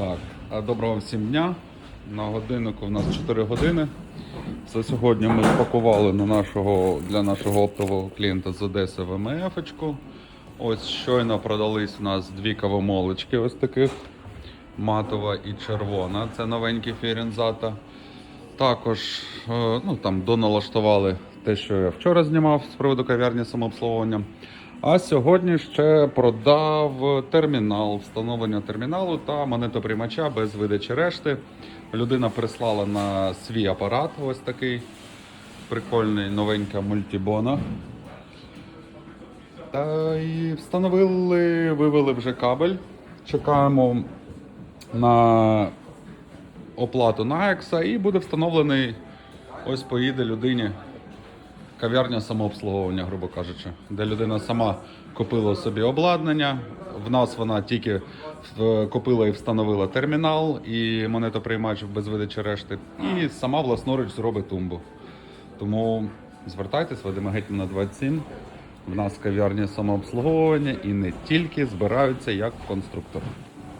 Так, доброго всім дня. На годиннику в нас 4 години. Це сьогодні ми спакували на нашого, для нашого оптового клієнта з Одеси ВМФ. -очку. Ось щойно продались у нас дві кавомолочки ось таких. Матова і червона. Це новенькі фірінзата. Також е, ну, там доналаштували те, що я вчора знімав з приводу кав'ярні самообслуговування. А сьогодні ще продав термінал, встановлення терміналу та монетоприймача без видачі решти. Людина прислала на свій апарат ось такий прикольний новенька мультібона. Та і встановили, вивели вже кабель. Чекаємо на оплату на екса і буде встановлений. Ось поїде людині кав'ярня самообслуговування, грубо кажучи, де людина сама купила собі обладнання. В нас вона тільки купила і встановила термінал і монетоприймач без видачі решти, і сама власноруч зробить тумбу. Тому звертайтесь, Вадима Гетьмана 27. В нас кав'ярня самообслуговування і не тільки збираються як конструктор.